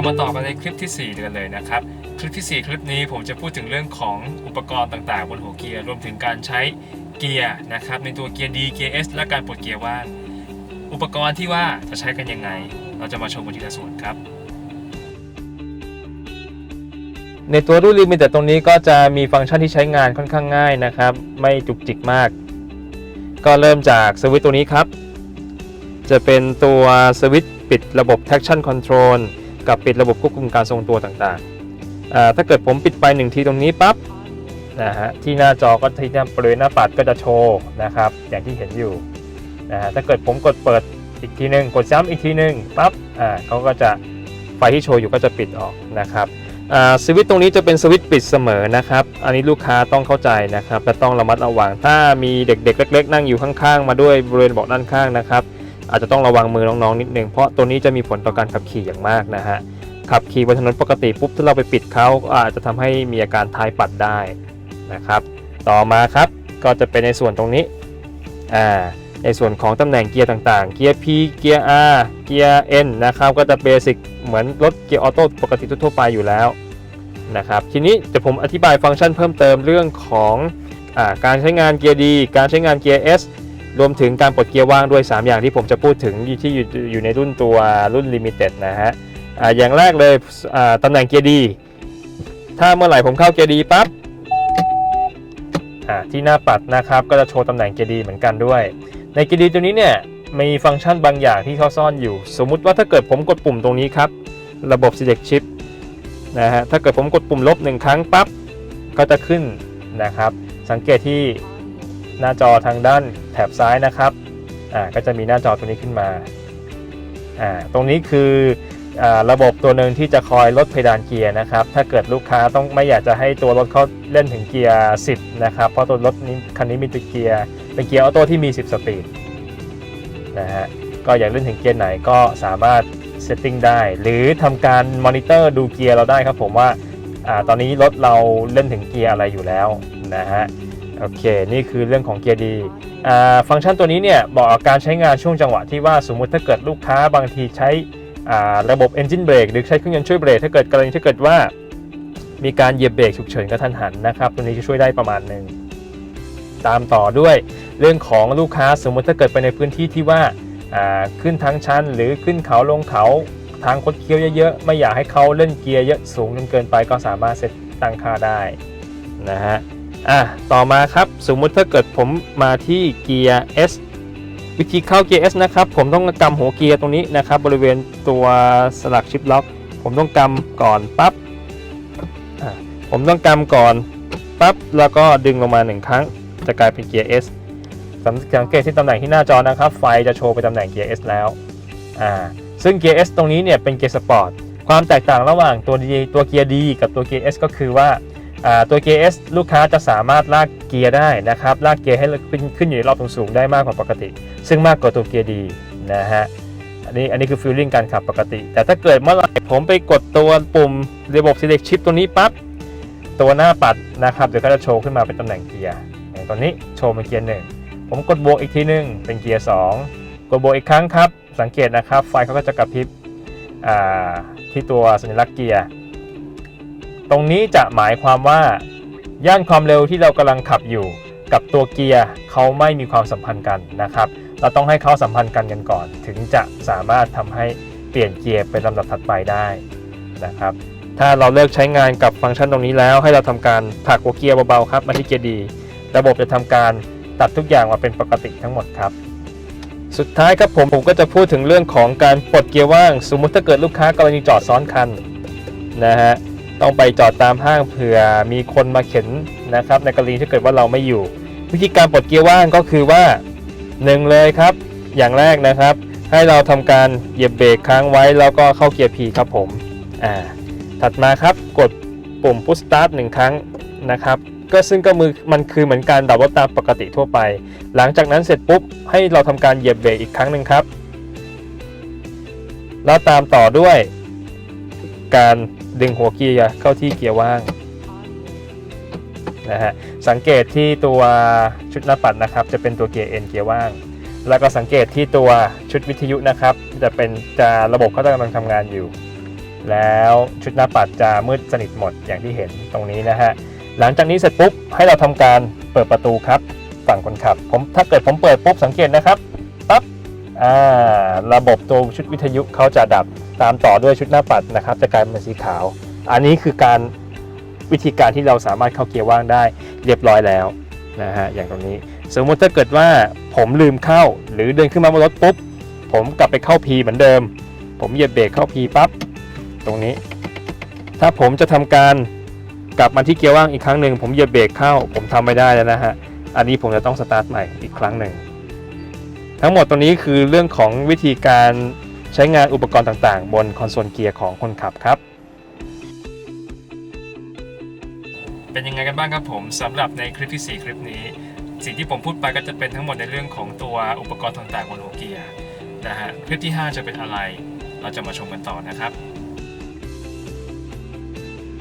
เรามาต่อกันในคลิปที่ 4 กันเลยนะครับ คลิปที่ 4 คลิปนี้ผมจะพูดถึงเรื่องของอุปกรณ์ต่างๆ บนหัวเกียร์รวมถึงการใช้เกียร์นะครับในตัวเกียร์ D เกียร์ S และการปลดเกียร์ว่างอุปกรณ์ที่ว่าจะใช้กันยังไง เราจะมาชมกันทีละส่วนครับ ในตัวรุ่นลิมิเต็ดตรงนี้ก็จะมีฟังก์ชันที่ใช้งานค่อนข้างง่ายนะครับ ไม่จุกจิกมาก ก็เริ่มจากสวิตช์ตัวนี้ครับ จะเป็นตัวสวิตช์ปิดระบบ traction control กับปิดระบบควบคุมการทรงตัวต่างๆ ถ้าเกิดผมปิดไปหนึ่งทีตรงนี้ปั๊บนะฮะที่หน้าจอก็ที่หน้าบริเวณหน้าปัดก็จะโชว์นะครับอย่างที่เห็นอยู่นะฮะถ้าเกิดผมกดเปิดอีกทีหนึ่งกดซ้ำอีกทีหนึ่งปั๊บอ่าเขาก็จะไฟที่โชว์อยู่ก็จะปิดออกนะครับอ่าสวิตช์ตรงนี้จะเป็นสวิตช์ปิดเสมอนะครับ อันนี้ลูกค้าต้องเข้าใจนะครับและต้องระมัดระวัง ถ้ามีเด็กๆ เล็ก ๆ นั่งอยู่ข้างๆ มาด้วยบริเวณเบาะด้านข้างนะครับ อาจจะต้องระวังมือน้องๆนิดนึงเพราะตัวนี้จะมีผลต่อการขับขี่อย่างมากนะฮะขับขี่บนถนนปกติปุ๊บถ้าเราไปปิดเขาอาจจะทำให้มีอาการท้ายปัดได้นะครับ ต่อมาครับก็จะเป็นในส่วนตรงนี้อ่าในส่วนของตำแหน่งเกียร์ต่างๆ เกียร์ P เกียร์ R เกียร์ N นะครับ ก็จะเบสิกเหมือนรถเกียร์ออโต้ปกติทั่วไปอยู่แล้วนะครับ ทีนี้จะผมอธิบายฟังก์ชันเพิ่มเติมเรื่องของอการใช้งานเกียร์ D การใช้งานเกียร์ S รวมถึงการปลดเกียร์ว่างด้วย 3 อย่างที่ผมจะพูดถึงที่อยู่ในรุ่นตัวรุ่น Limited นะฮะอ่าอย่างแรกเลยตำแหน่งเกียร์ดี ถ้าเมื่อไหร่ผมเข้าเกียร์ดีปั๊บที่หน้าปัดนะครับก็จะโชว์ตำแหน่งเกียร์ดีเหมือนกันด้วย ในเกียร์ดีตัวนี้เนี่ยมีฟังก์ชันบางอย่างที่เขาซ่อนอยู่ สมมุติว่าถ้าเกิดผมกดปุ่มตรงนี้ครับ ระบบ select chip นะฮะถ้าเกิดผมกดปุ่มลบหนึ่งครั้งปั๊บก็จะขึ้นนะครับ สังเกตที่ หน้าจอทางด้านแถบซ้ายนะครับอ่าก็จะมีหน้าจอตัวนี้ขึ้นมาอ่าตรงนี้คืออาระบบตัวหนึ่งที่จะคอยลดเพดานเกียร์นะครับ ถ้าเกิดลูกค้าต้องไม่อยากจะให้ตัวรถเขาเล่นถึงเกียร์ 10 นะครับ เพราะตัวรถนี้คันนี้มีตัวเกียร์เป็นเกียร์ออโต้ที่มี 10 สปีดนะฮะ ก็อยากเล่นถึงเกียร์ไหนก็สามารถเซตติ้งได้ หรือทำการมอนิเตอร์ดูเกียร์เราได้ครับผมว่าอาตอนนี้รถเราเล่นถึงเกียร์อะไรอยู่แล้วนะฮะ โอเค นี่คือเรื่องของเกียร์ดีฟังก์ชันตัวนี้เนี่ยบอกกับการใช้งานช่วงจังหวะที่ว่าสมมุติถ้าเกิดลูกค้าบางทีใช้ระบบ Engine Brake หรือใช้เครื่องยนต์ช่วยเบรกถ้าเกิดกรณีถ้าเกิดว่า มีการเหยียบเบรกฉุกเฉินกระทันหันนะครับ ตัวนี้จะช่วยได้ประมาณหนึ่งตามต่อด้วยเรื่องของลูกค้าสมมติถ้าเกิดไปในพื้นที่ที่ว่าอ่าขึ้นทางชันหรือขึ้นเขาลงเขาทางคดเคี้ยวเยอะๆ ไม่อยากให้เขาเล่นเกียร์เยอะสูงจนเกินไปก็สามารถเซตตั้งค่าได้นะฮะ อะต่อมาครับสมมุติถ้าเกิดผมมาที่เกียร์ S วิธีเข้าเกียร์ S นะครับ ผมต้องกำหัวเกียร์ตรงนี้นะครับ บริเวณตัวสลักชิปล็อก ผมต้องกำก่อนปั๊บผมต้องกำก่อนปั๊บแล้วก็ดึงลงมาหนึ่งครั้ง จะกลายเป็นเกียร์ S สังเกตที่ตำแหน่งที่หน้าจอนะครับ ไฟจะโชว์ไปตำแหน่งเกียร์ S แล้วอ่าซึ่งเกียร์ S ตรงนี้เนี่ยเป็นเกียร์สปอร์ตความแตกต่างระหว่างตัว D ตัวเกียร์ D กับตัวเกียร์ S ก็คือว่า ตัวเกียร์ S ลูกค้าจะสามารถลากเกียร์ได้นะครับ ลากเกียร์ให้ขึ้นขึ้นอยู่ในรอบสูงๆได้มากกว่าปกติ ซึ่งมากกว่าตัวเกียร์ดีนะฮะ อันนี้อันนี้คือฟีลลิ่งการขับปกติ แต่ถ้าเกิดเมื่อไหร่ผมไปกดตัวปุ่มระบบ select chip ตัวนี้ปั๊บ ตัวหน้าปัดนะครับ เดี๋ยวก็จะโชว์ขึ้นมาเป็นตำแหน่งเกียร์อย่างตัวนี้โชว์เป็นเกียร์หนึ่งผมกดบวกอีกทีหนึงเป็นเกียร์สองกดบวกอีกครั้งครับ สังเกตนะครับ ไฟเขาก็จะกระพริบที่ตัวสัญลักษณ์เกียร์ ตรงนี้จะหมายความว่า ย่านความเร็วที่เรากำลังขับอยู่ กับตัวเกียร์เขาไม่มีความสัมพันธ์กันนะครับ เราต้องให้เขาสัมพันธ์กันกันก่อน ถึงจะสามารถทำให้เปลี่ยนเกียร์เป็นลำดับถัดไปได้นะครับ ถ้าเราเลิกใช้งานกับฟังก์ชันตรงนี้แล้ว ให้เราทำการผลักหัวเกียร์เบาๆครับมาที่เกียร์ดี ระบบจะทำการตัดทุกอย่างมาเป็นปกติทั้งหมดครับสุดท้ายครับผมผมก็จะพูดถึงเรื่องของการปลดเกียร์ว่าง สมมุติถ้าเกิดลูกค้ากรณีจอดซ้อนคันนะฮะ ต้องไปจอดตามห้างเผื่อมีคนมาเข็นนะครับ ในกรณีถ้าเกิดว่าเราไม่อยู่ วิธีการปลดเกียร์ว่างก็คือว่าหนึ่งเลยครับ อย่างแรกนะครับ ให้เราทำการเหยียบเบรกค้างไว้แล้วก็เข้าเกียร์ P ครับผมอ่าถัดมาครับกดปุ่ม push start หนึ่งครั้งนะครับก็ซึ่งก็มือมันคือเหมือนการดับรถตามปกติทั่วไป หลังจากนั้นเสร็จปุ๊บ ให้เราทำการเหยียบเบรกอีกครั้งหนึ่งครับ แล้วตามต่อด้วย การ ดึงหัวเกียร์เข้าที่เกียร์ว่างนะฮะสังเกตที่ตัวชุดหน้าปัดนะครับ จะเป็นตัวเกียร์ N เกียร์ว่าง แล้วก็สังเกตที่ตัวชุดวิทยุนะครับ จะเป็นจะระบบเขากำลังทำงานอยู่ แล้วชุดหน้าปัดจะมืดสนิทหมดอย่างที่เห็นตรงนี้นะฮะหลังจากนี้เสร็จปุ๊บให้เราทำการเปิดประตูครับฝั่งคนขับผมถ้าเกิดผมเปิดปุ๊บสังเกตนะครับปั๊บอ่าระบบตัวชุดวิทยุเขาจะดับ ตามต่อด้วยชุดหน้าปัดนะครับจะกลายเป็นสีขาว อันนี้คือการวิธีการที่เราสามารถเข้าเกียร์ว่างได้เรียบร้อยแล้วนะฮะอย่างตรงนี้ สมมติถ้าเกิดว่าผมลืมเข้าหรือเดินขึ้นมาบนรถปุ๊บ ผมกลับไปเข้า P เหมือนเดิม ผมเหยียบเบรกเข้า P ปั๊บตรงนี้ ถ้าผมจะทำการกลับมาที่เกียร์ว่างอีกครั้งหนึ่งผมเหยียบเบรกเข้า ผมทำไม่ได้แล้วนะฮะอันนี้ผมจะต้องสตาร์ทใหม่อีกครั้งหนึ่งทั้งหมดตรงนี้คือเรื่องของวิธีการ ใช้งานอุปกรณ์ต่างๆ บนคอนโซลเกียร์ของคนขับครับ เป็นยังไงกันบ้างครับผมสำหรับในคลิปที่ 4 คลิปนี้ สิ่งที่ผมพูดไปก็จะเป็นทั้งหมดในเรื่องของตัวอุปกรณ์ต่างๆบนหัวเกียร์นะฮะคลิปที่ 5 จะเป็นอะไร เราจะมาชมกันต่อนะครับ